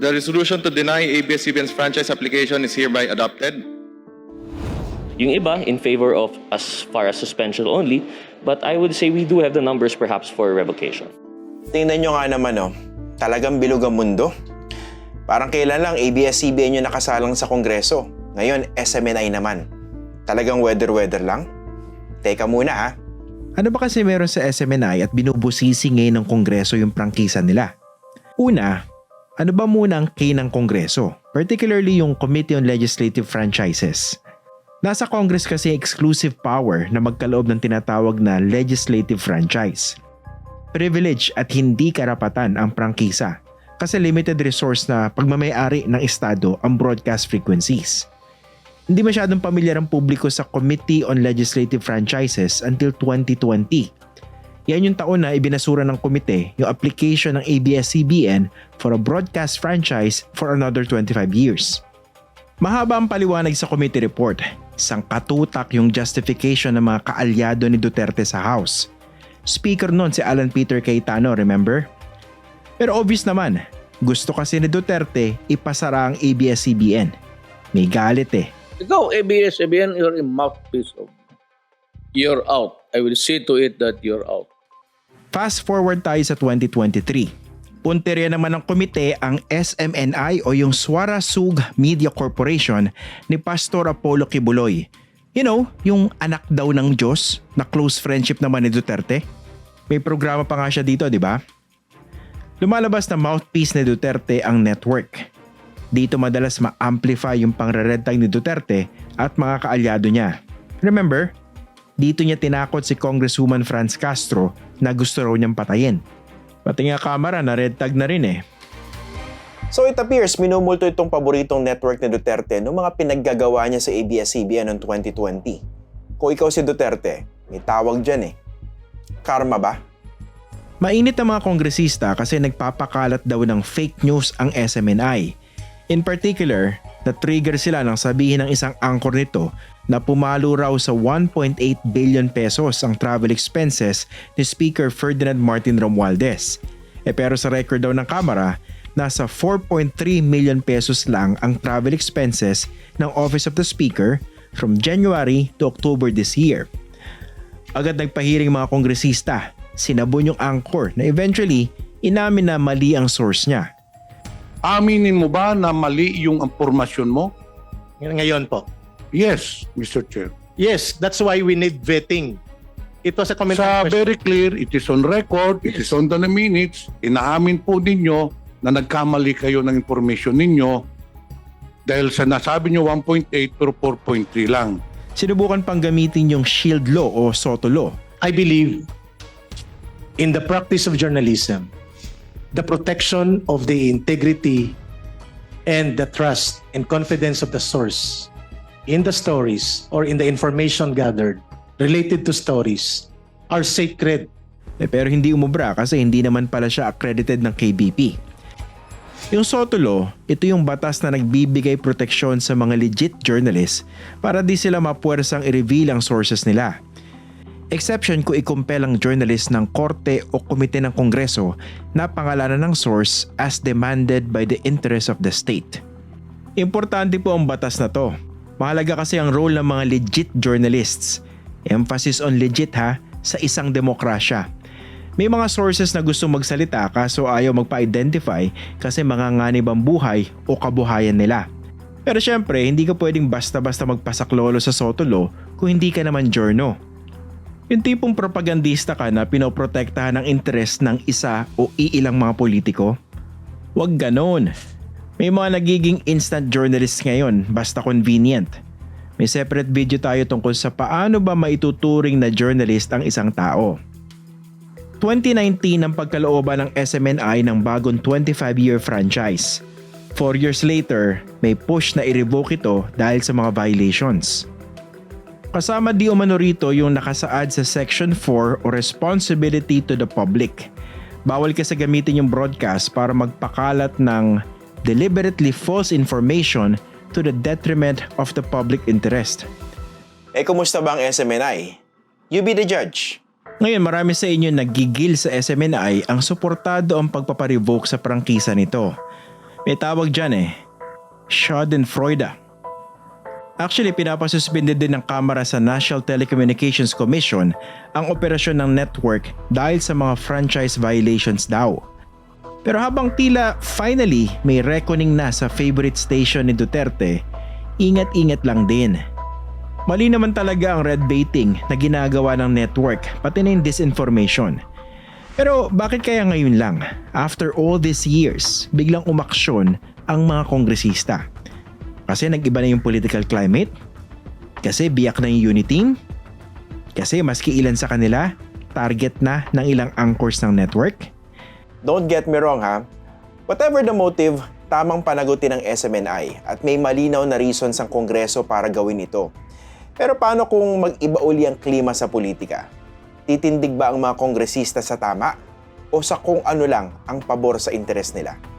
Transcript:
The resolution to deny ABS-CBN's franchise application is hereby adopted. Yung iba in favor of as far as suspension only, but I would say we do have the numbers perhaps for revocation. Tingnan nyo nga naman, oh. Talagang bilog ang mundo. Parang kailan lang ABS-CBN yung nakasalang sa Kongreso. Ngayon, SMNI naman. Talagang weather-weather lang? Teka muna, ha? Ano ba kasi meron sa SMNI at binubusisi ngayon ng Kongreso yung prangkisa nila? Una, ano ba muna ang K ng Kongreso? Particularly yung Committee on Legislative Franchises. Nasa Congress kasi exclusive power na magkaloob ng tinatawag na legislative franchise. Privilege at hindi karapatan ang prangkisa kasi limited resource na pagmamayari ng Estado ang broadcast frequencies. Hindi masyadong pamilyar ang publiko sa Committee on Legislative Franchises until 2020. Yan yung taon na ibinasura ng komite yung application ng ABS-CBN for a broadcast franchise for another 25 years. Mahaba ang paliwanag sa committee report. Sang katutak yung justification ng mga kaalyado ni Duterte sa House. Speaker nun si Alan Peter Cayetano, remember? Pero obvious naman, gusto kasi ni Duterte ipasara ang ABS-CBN. May galit eh. Ikaw, ABS-CBN, you're a mouthpiece of you're out. I will see to it that you're out. Fast forward tayo sa 2023. Punteriya naman ng komite ang SMNI o yung Swara Sug Media Corporation ni Pastor Apollo Kibuloy. You know, yung anak daw ng Diyos na close friendship naman ni Duterte. May programa pa nga siya dito, di ba? Lumalabas na mouthpiece ni Duterte ang network. Dito madalas ma-amplify yung pangraredtag ni Duterte at mga kaalyado niya. Remember, dito niya tinakot si Congresswoman Franz Castro na gusto raw niyang patayin. Pati nga kamera na red tag na rin eh. So it appears minumulto itong paboritong network ni Duterte noong mga pinaggagawa niya sa ABS-CBN noong 2020. Kung ikaw si Duterte, may tawag dyan eh. Karma ba? Mainit ang mga kongresista kasi nagpapakalat daw ng fake news ang SMNI. In particular, na-trigger sila nang sabihin ng isang anchor nito na pumalo raw sa 1.8 billion pesos ang travel expenses ni Speaker Ferdinand Martin Romualdez. E pero sa record daw ng Kamara, nasa 4.3 million pesos lang ang travel expenses ng Office of the Speaker from January to October this year. Agad nagpahiring mga kongresista, sinabon yung anchor na eventually inamin na mali ang source niya. Aminin mo ba na mali yung impormasyon mo? Ngayon po. Yes, Mr. Chair. Yes, that's why we need vetting. It was a comment Sa very clear, it is on record, it is on the minutes, inaamin po ninyo na nagkamali kayo ng information ninyo dahil sa nasabi nyo 1.8 pero 4.3 lang. Sinubukan pang gamitin yung shield law o SOTO law. I believe in the practice of journalism, the protection of the integrity and the trust and confidence of the source in the stories or in the information gathered related to stories are sacred. Eh, pero hindi umubra kasi hindi naman pala siya accredited ng KBP. Yung SOTO law, ito yung batas na nagbibigay proteksyon sa mga legit journalists para di sila mapuwersang i-reveal ang sources nila. Exception kung ikumpel ang journalist ng korte o komite ng kongreso na pangalanan ng source as demanded by the interest of the state. Importante po ang batas na to. Mahalaga kasi ang role ng mga legit journalists. Emphasis on legit ha, sa isang demokrasya. May mga sources na gusto magsalita kaso ayaw magpa-identify kasi mga nganib ang buhay o kabuhayan nila. Pero syempre, hindi ka pwedeng basta-basta magpasaklolo sa Sotolo kung hindi ka naman journo. Yung tipong propagandista ka na pinoprotektahan ng interes ng isa o iilang mga politiko? Huwag ganon. May mga nagiging instant journalists ngayon basta convenient. May separate video tayo tungkol sa paano ba maituturing na journalist ang isang tao. 2019 ang pagkalooban ng SMNI ng bagong 25-year franchise. Four years later, may push na i-revoke ito dahil sa mga violations. Kasama di umano rito yung nakasaad sa Section 4 o Responsibility to the Public. Bawal kasi gamitin yung broadcast para magpakalat ng deliberately false information to the detriment of the public interest. Eh, kumusta ba ang SMNI? You be the judge. Ngayon marami sa inyo nagigil sa SMNI ang suportado ang pagpaparevoke sa prangkisa nito. May tawag dyan eh. Schadenfreude. Actually, pinapasuspended din ng Kamara sa National Telecommunications Commission ang operasyon ng network dahil sa mga franchise violations daw. Pero habang tila finally may reckoning na sa favorite station ni Duterte, ingat-ingat lang din. Mali naman talaga ang red baiting na ginagawa ng network pati na yung disinformation. Pero bakit kaya ngayon lang, after all these years, biglang umaksyon ang mga kongresista? Kasi nag-iba na yung political climate? Kasi biyak na yung unity? Kasi maski ilan sa kanila, target na ng ilang anchors ng network? Don't get me wrong ha. Whatever the motive, tamang panagutin ng SMNI at may malinaw na reasons ang Kongreso para gawin ito. Pero paano kung mag-iba uli ang klima sa politika? Titindig ba ang mga kongresista sa tama? O sa kung ano lang ang pabor sa interes nila?